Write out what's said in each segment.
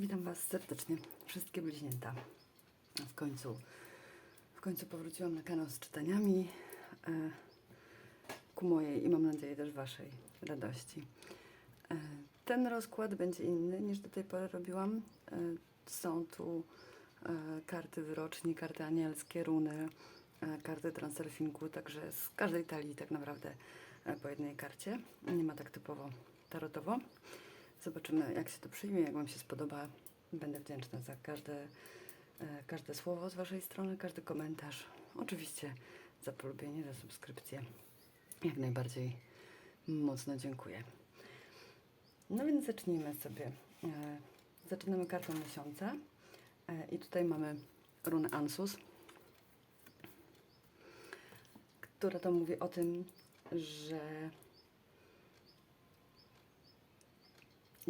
Witam Was serdecznie, wszystkie bliźnięta. W końcu, w końcu powróciłam na kanał z czytaniami e, ku mojej i mam nadzieję też Waszej radości. E, ten rozkład będzie inny niż do tej pory robiłam. E, są tu e, karty wyroczni, karty anielskie, runy, e, karty transurfingu, także z każdej talii tak naprawdę e, po jednej karcie. Nie ma tak typowo tarotowo. Zobaczymy, jak się to przyjmie, jak Wam się spodoba. Będę wdzięczna za każde, e, każde słowo z Waszej strony, każdy komentarz. Oczywiście za polubienie, za subskrypcję. Jak najbardziej mocno dziękuję. No więc zacznijmy sobie. E, Zaczynamy kartą miesiąca. E, I tutaj mamy runę Ansus, która to mówi o tym, że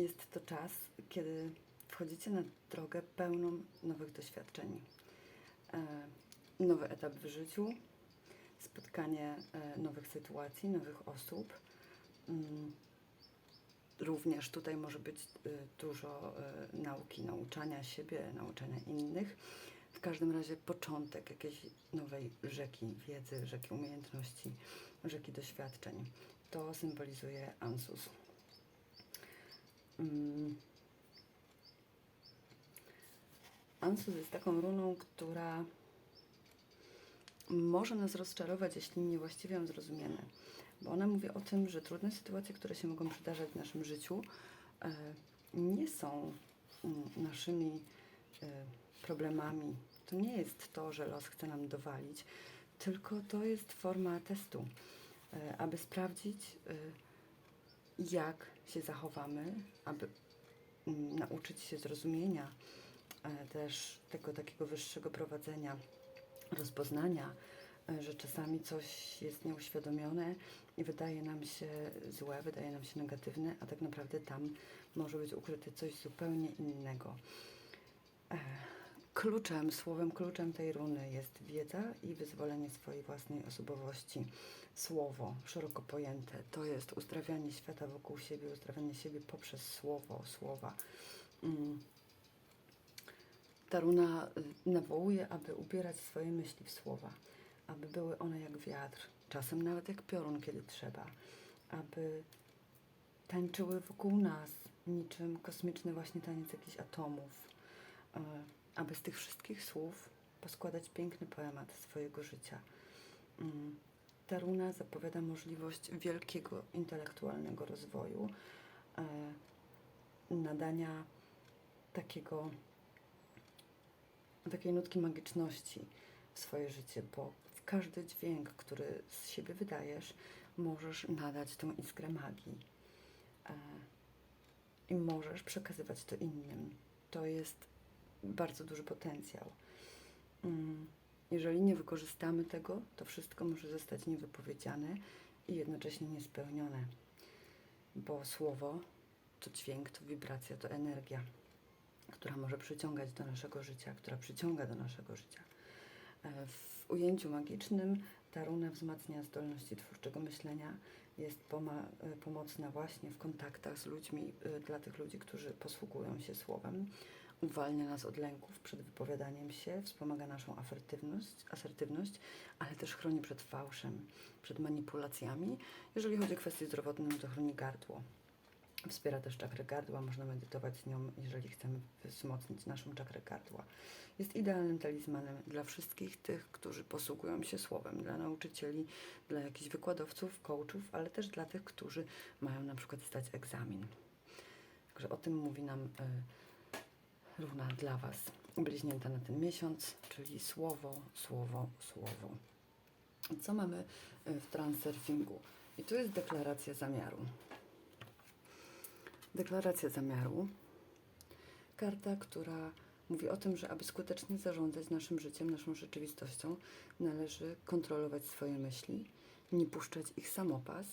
Jest to czas, kiedy wchodzicie na drogę pełną nowych doświadczeń. E, nowy etap w życiu, spotkanie e, nowych sytuacji, nowych osób. Mm, Również tutaj może być e, dużo nauki, nauczania siebie, nauczania innych. W każdym razie początek jakiejś nowej rzeki wiedzy, rzeki umiejętności, rzeki doświadczeń. To symbolizuje Ansus. Mm. Ansus jest taką runą, która może nas rozczarować, jeśli niewłaściwie ją zrozumiemy. Bo ona mówi o tym, że trudne sytuacje, które się mogą przydarzać w naszym życiu, e, nie są mm, naszymi e, problemami. To nie jest to, że los chce nam dowalić, tylko to jest forma testu, e, aby sprawdzić, jak się zachowamy, aby mm, nauczyć się zrozumienia e, też tego takiego wyższego prowadzenia, rozpoznania, e, że czasami coś jest nieuświadomione i wydaje nam się złe, wydaje nam się negatywne, a tak naprawdę tam może być ukryte coś zupełnie innego. E, Kluczem, słowem kluczem tej runy jest wiedza i wyzwolenie swojej własnej osobowości. Słowo, szeroko pojęte, to jest uzdrawianie świata wokół siebie, uzdrawianie siebie poprzez słowo, słowa. Mm. Ta runa y, nawołuje, aby ubierać swoje myśli w słowa, aby były one jak wiatr, czasem nawet jak piorun, kiedy trzeba, aby tańczyły wokół nas, niczym kosmiczny właśnie taniec jakichś atomów, e, aby z tych wszystkich słów poskładać piękny poemat swojego życia. Mm. Ta runa zapowiada możliwość wielkiego intelektualnego rozwoju, e, nadania takiego, takiej nutki magiczności w swoje życie, bo w każdy dźwięk, który z siebie wydajesz, możesz nadać tą iskrę magii. E, I możesz przekazywać to innym. To jest bardzo duży potencjał. Mm, Jeżeli nie wykorzystamy tego, to wszystko może zostać niewypowiedziane i jednocześnie niespełnione, bo słowo to dźwięk, to wibracja, to energia, która może przyciągać do naszego życia, która przyciąga do naszego życia. E, W ujęciu magicznym ta runa wzmacnia zdolności twórczego myślenia, jest e, pomocna właśnie w kontaktach z ludźmi, e, dla tych ludzi, którzy posługują się słowem. Uwalnia nas od lęków przed wypowiadaniem się, wspomaga naszą asertywność, asertywność, ale też chroni przed fałszem, przed manipulacjami. Jeżeli chodzi o kwestie zdrowotne, no to chroni gardło. Wspiera też czakrę gardła, można medytować z nią, jeżeli chcemy wzmocnić naszą czakrę gardła. Jest idealnym talizmanem dla wszystkich tych, którzy posługują się słowem, dla nauczycieli, dla jakichś wykładowców, coachów, ale też dla tych, którzy mają na przykład zdać egzamin. Także o tym mówi nam y, runa dla Was, bliźnięta na ten miesiąc, czyli słowo, słowo, słowo. Co mamy y, w transurfingu? I tu jest deklaracja zamiaru. Deklaracja zamiaru. Karta, która mówi o tym, że aby skutecznie zarządzać naszym życiem, naszą rzeczywistością, należy kontrolować swoje myśli, nie puszczać ich samopas.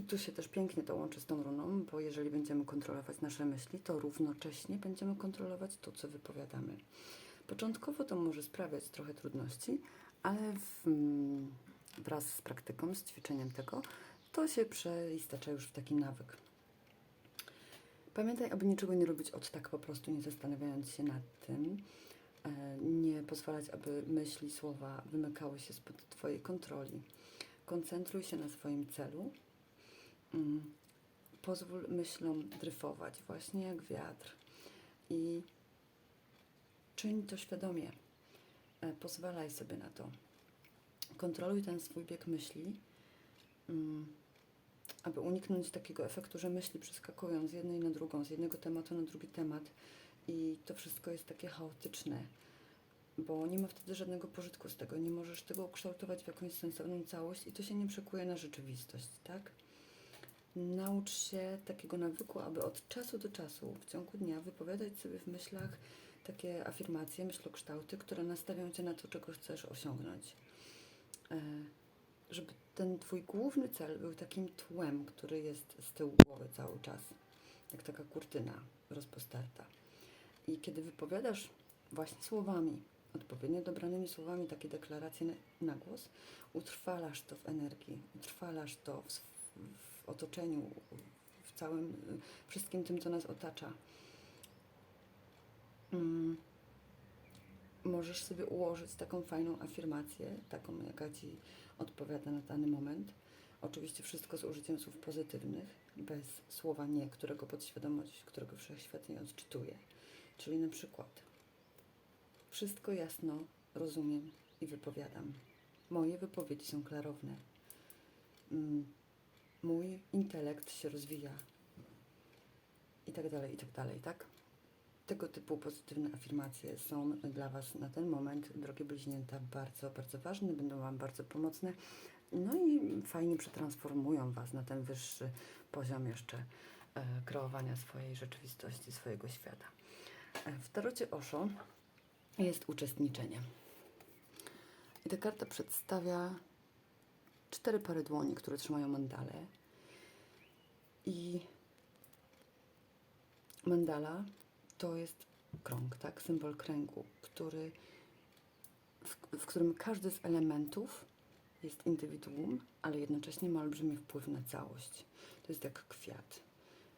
I tu się też pięknie to łączy z tą runą, bo jeżeli będziemy kontrolować nasze myśli, to równocześnie będziemy kontrolować to, co wypowiadamy. Początkowo to może sprawiać trochę trudności, ale w, mm, wraz z praktyką, z ćwiczeniem tego, to się przeistacza już w taki nawyk. Pamiętaj, aby niczego nie robić od tak po prostu, nie zastanawiając się nad tym. E, Nie pozwalać, aby myśli, słowa wymykały się spod Twojej kontroli. Koncentruj się na swoim celu. Mm, Pozwól myślom dryfować, właśnie jak wiatr. I czyń to świadomie. E, Pozwalaj sobie na to. Kontroluj ten swój bieg myśli, mm, aby uniknąć takiego efektu, że myśli przeskakują z jednej na drugą, z jednego tematu na drugi temat i to wszystko jest takie chaotyczne, bo nie ma wtedy żadnego pożytku z tego. Nie możesz tego ukształtować w jakąś sensowną całość i to się nie przekuje na rzeczywistość, tak? Naucz się takiego nawyku, aby od czasu do czasu w ciągu dnia wypowiadać sobie w myślach takie afirmacje, myślokształty, które nastawią cię na to, czego chcesz osiągnąć. E, żeby ten twój główny cel był takim tłem, który jest z tyłu głowy cały czas, jak taka kurtyna rozpostarta. I kiedy wypowiadasz właśnie słowami, odpowiednio dobranymi słowami takie deklaracje na, głos, utrwalasz to w energii, utrwalasz to w, w otoczeniu, w całym, wszystkim tym, co nas otacza. Mm. Możesz sobie ułożyć taką fajną afirmację, taką, jaka ci odpowiada na dany moment. Oczywiście wszystko z użyciem słów pozytywnych, bez słowa nie, którego podświadomość, którego wszechświat nie odczytuje. Czyli na przykład wszystko jasno rozumiem i wypowiadam. Moje wypowiedzi są klarowne. Mm, Mój intelekt się rozwija. I tak dalej, i tak dalej, tak? Tego typu pozytywne afirmacje są dla Was na ten moment, drogie bliźnięta, bardzo, bardzo ważne, będą Wam bardzo pomocne. No i fajnie przetransformują Was na ten wyższy poziom jeszcze e, kreowania swojej rzeczywistości, swojego świata. E, w tarocie Osho jest uczestniczenie. I ta karta przedstawia cztery pary dłoni, które trzymają mandalę. I mandala to jest krąg, tak? Symbol kręgu, który, w, w którym każdy z elementów jest indywiduum, ale jednocześnie ma olbrzymi wpływ na całość. To jest jak kwiat,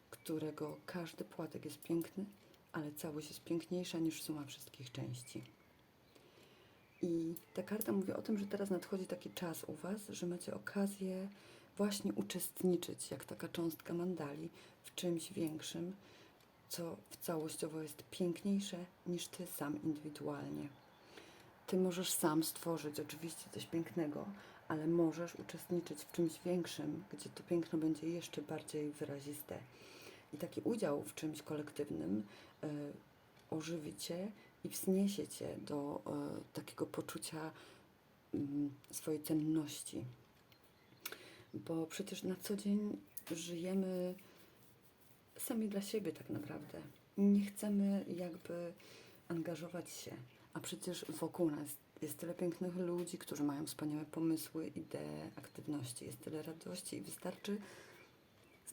którego każdy płatek jest piękny, ale całość jest piękniejsza niż suma wszystkich części. I ta karta mówi o tym, że teraz nadchodzi taki czas u Was, że macie okazję właśnie uczestniczyć, jak taka cząstka mandali, w czymś większym, co w całościowo jest piękniejsze niż Ty sam indywidualnie. Ty możesz sam stworzyć oczywiście coś pięknego, ale możesz uczestniczyć w czymś większym, gdzie to piękno będzie jeszcze bardziej wyraziste. I taki udział w czymś kolektywnym y, ożywi Cię i wzniesie Cię do y, takiego poczucia mm, swojej cenności. Bo przecież na co dzień żyjemy sami dla siebie tak naprawdę. Nie chcemy jakby angażować się, a przecież wokół nas jest tyle pięknych ludzi, którzy mają wspaniałe pomysły, idee, aktywności, jest tyle radości i wystarczy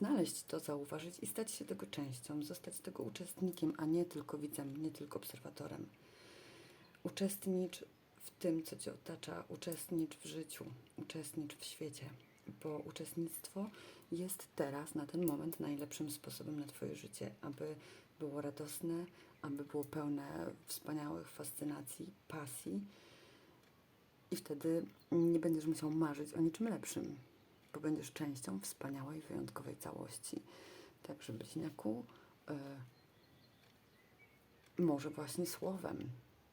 znaleźć to, zauważyć i stać się tego częścią, zostać tego uczestnikiem, a nie tylko widzem, nie tylko obserwatorem. Uczestnicz w tym, co Cię otacza, uczestnicz w życiu, uczestnicz w świecie, bo uczestnictwo jest teraz, na ten moment, najlepszym sposobem na Twoje życie, aby było radosne, aby było pełne wspaniałych fascynacji, pasji i wtedy nie będziesz musiał marzyć o niczym lepszym, bo będziesz częścią wspaniałej, wyjątkowej całości. Także bliźniaku, y, może właśnie słowem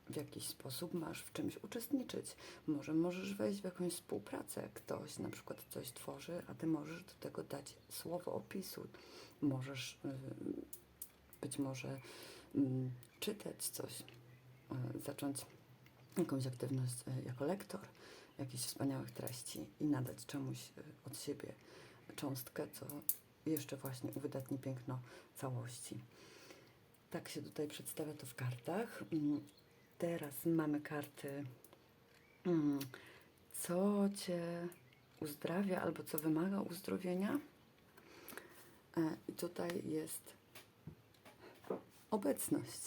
w jakiś sposób masz w czymś uczestniczyć. Może możesz wejść w jakąś współpracę. Ktoś na przykład coś tworzy, a ty możesz do tego dać słowo opisu. Możesz y, być może mm, czytać coś, y, zacząć jakąś aktywność y, jako lektor jakichś wspaniałych treści i nadać czemuś y, od siebie cząstkę, co jeszcze właśnie uwydatni piękno całości. Tak się tutaj przedstawia to w kartach. Mm, Teraz mamy karty, mm, co Cię uzdrawia albo co wymaga uzdrowienia. E, I tutaj jest obecność,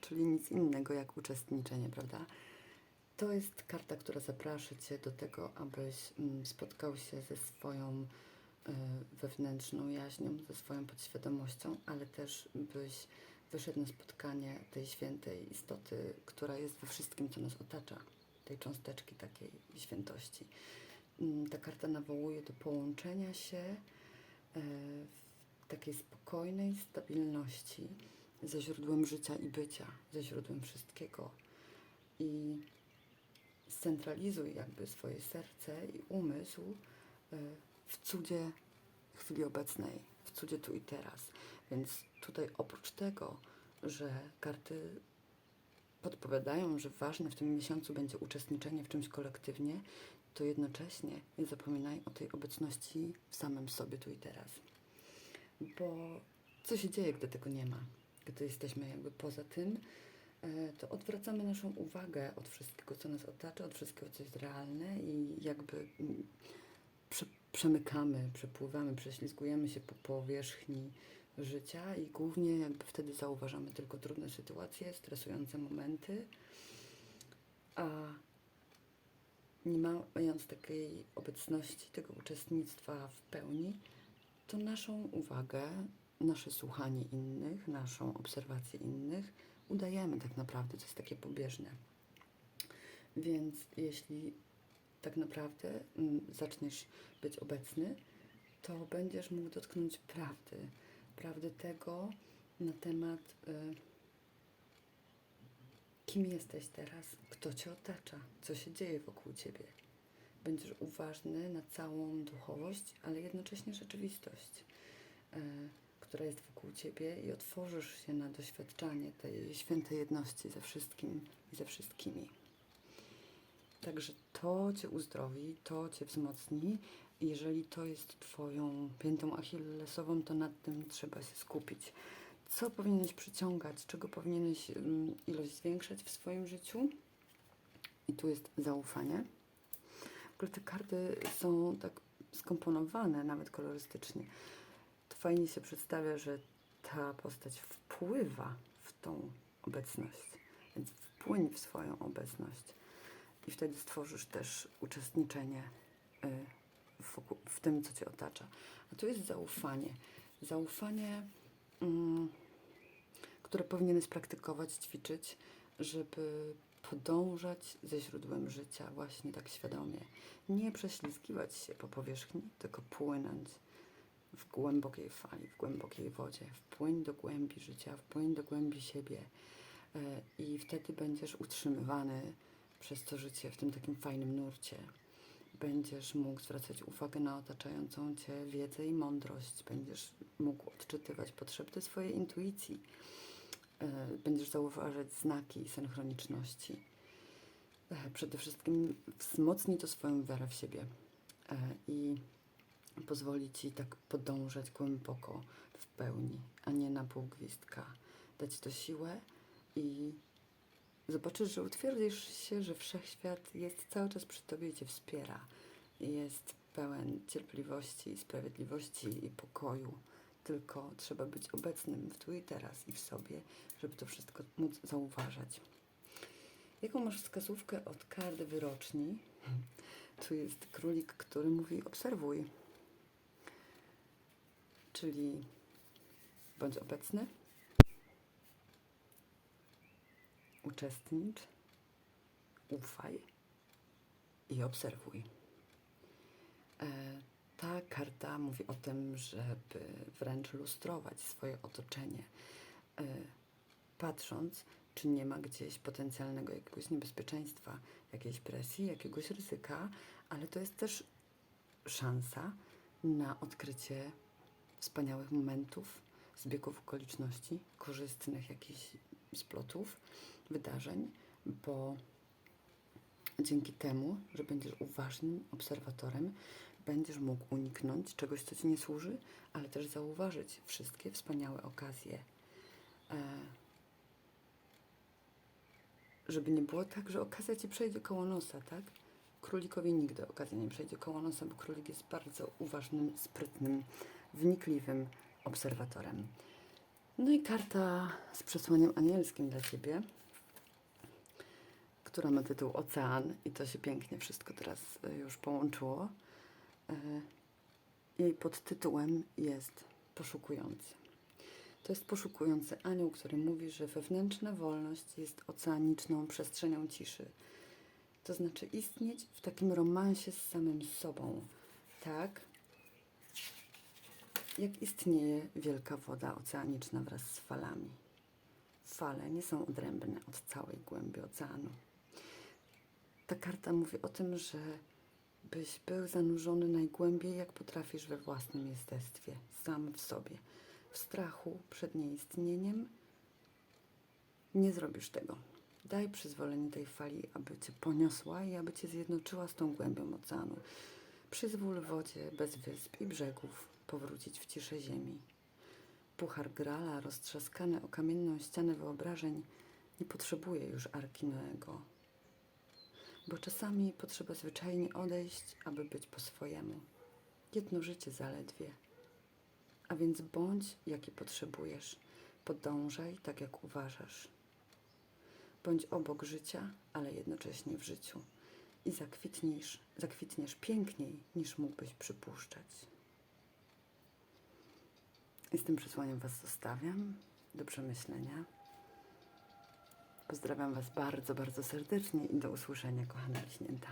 czyli nic innego jak uczestniczenie, prawda? To jest karta, która zaprasza Cię do tego, abyś mm, spotkał się ze swoją wewnętrzną jaźnią, ze swoją podświadomością, ale też byś wyszedł na spotkanie tej świętej istoty, która jest we wszystkim, co nas otacza, tej cząsteczki takiej świętości. Mm, Ta karta nawołuje do połączenia się e, w takiej spokojnej stabilności ze źródłem życia i bycia, ze źródłem wszystkiego. I scentralizuj jakby swoje serce i umysł e, w cudzie chwili obecnej, w cudzie tu i teraz. Więc tutaj oprócz tego, że karty podpowiadają, że ważne w tym miesiącu będzie uczestniczenie w czymś kolektywnie, to jednocześnie nie zapominaj o tej obecności w samym sobie tu i teraz. Bo co się dzieje, gdy tego nie ma? Gdy jesteśmy jakby poza tym, to odwracamy naszą uwagę od wszystkiego, co nas otacza, od wszystkiego, co jest realne i jakby mm, prze, przemykamy, przepływamy, prześlizgujemy się po powierzchni życia i głównie jakby wtedy zauważamy tylko trudne sytuacje, stresujące momenty, a nie mając takiej obecności, tego uczestnictwa w pełni, to naszą uwagę, nasze słuchanie innych, naszą obserwację innych udajemy tak naprawdę, to jest takie pobieżne. Więc jeśli tak naprawdę mm, zaczniesz być obecny, to będziesz mógł dotknąć prawdy, prawdy tego na temat, y, kim jesteś teraz, kto cię otacza, co się dzieje wokół ciebie. Będziesz uważny na całą duchowość, ale jednocześnie rzeczywistość, y, która jest wokół ciebie i otworzysz się na doświadczanie tej świętej jedności ze wszystkim i ze wszystkimi. Także to Cię uzdrowi, to Cię wzmocni. Jeżeli to jest Twoją piętą achillesową, to nad tym trzeba się skupić. Co powinieneś przyciągać, czego powinieneś mm, ilość zwiększać w swoim życiu? I tu jest zaufanie. W ogóle te karty są tak skomponowane, nawet kolorystycznie. Fajnie się przedstawia, że ta postać wpływa w tą obecność, więc wpłyń w swoją obecność i wtedy stworzysz też uczestniczenie y, w tym, co cię otacza. A tu jest zaufanie. Zaufanie, mm, które powinieneś praktykować, ćwiczyć, żeby podążać ze źródłem życia właśnie tak świadomie. Nie prześlizgiwać się po powierzchni, tylko płynąć w głębokiej fali, w głębokiej wodzie. Wpłyń do głębi życia, wpłyń do głębi siebie y, i wtedy będziesz utrzymywany przez to życie w tym takim fajnym nurcie. Będziesz mógł zwracać uwagę na otaczającą cię wiedzę i mądrość. Będziesz mógł odczytywać potrzeby swojej intuicji. E, Będziesz zauważać znaki synchroniczności. E, Przede wszystkim wzmocni to swoją wiarę w siebie e, i pozwoli ci tak podążać głęboko w pełni, a nie na pół gwizdka. Dać to siłę i zobaczysz, że utwierdzisz się, że wszechświat jest cały czas przy tobie i cię wspiera. Jest pełen cierpliwości, sprawiedliwości i pokoju. Tylko trzeba być obecnym w tu i teraz i w sobie, żeby to wszystko móc zauważać. Jaką masz wskazówkę od kart wyroczni? Tu jest królik, który mówi obserwuj. Czyli bądź obecny, uczestnicz, ufaj. I obserwuj. E, Ta karta mówi o tym, żeby wręcz lustrować swoje otoczenie, e, patrząc, czy nie ma gdzieś potencjalnego jakiegoś niebezpieczeństwa, jakiejś presji, jakiegoś ryzyka, ale to jest też szansa na odkrycie wspaniałych momentów, zbiegów okoliczności, korzystnych jakichś splotów, wydarzeń, bo dzięki temu, że będziesz uważnym obserwatorem, będziesz mógł uniknąć czegoś, co ci nie służy, ale też zauważyć wszystkie wspaniałe okazje. E, żeby nie było tak, że okazja ci przejdzie koło nosa, tak? Królikowi nigdy okazja nie przejdzie koło nosa, bo królik jest bardzo uważnym, sprytnym, wnikliwym obserwatorem. No i karta z przesłaniem anielskim dla Ciebie, która ma tytuł Ocean i to się pięknie wszystko teraz e, już połączyło. Jej podtytułem jest Poszukujący. To jest poszukujący anioł, który mówi, że wewnętrzna wolność jest oceaniczną przestrzenią ciszy. To znaczy istnieć w takim romansie z samym sobą, tak jak istnieje wielka woda oceaniczna wraz z falami. Fale nie są odrębne od całej głębi oceanu. Ta karta mówi o tym, że byś był zanurzony najgłębiej, jak potrafisz we własnym jestestwie, sam w sobie. W strachu przed nieistnieniem nie zrobisz tego. Daj przyzwolenie tej fali, aby cię poniosła i aby cię zjednoczyła z tą głębią oceanu. Przyzwól wodzie bez wysp i brzegów powrócić w ciszę ziemi. Puchar Grala, roztrzaskany o kamienną ścianę wyobrażeń, nie potrzebuje już Arki Noego, bo czasami potrzeba zwyczajnie odejść, aby być po swojemu. Jedno życie zaledwie. A więc bądź, jaki potrzebujesz. Podążaj tak, jak uważasz. Bądź obok życia, ale jednocześnie w życiu. I zakwitniesz, zakwitniesz piękniej, niż mógłbyś przypuszczać. I z tym przesłaniem Was zostawiam do przemyślenia. Pozdrawiam Was bardzo, bardzo serdecznie i do usłyszenia, kochana liśnięta.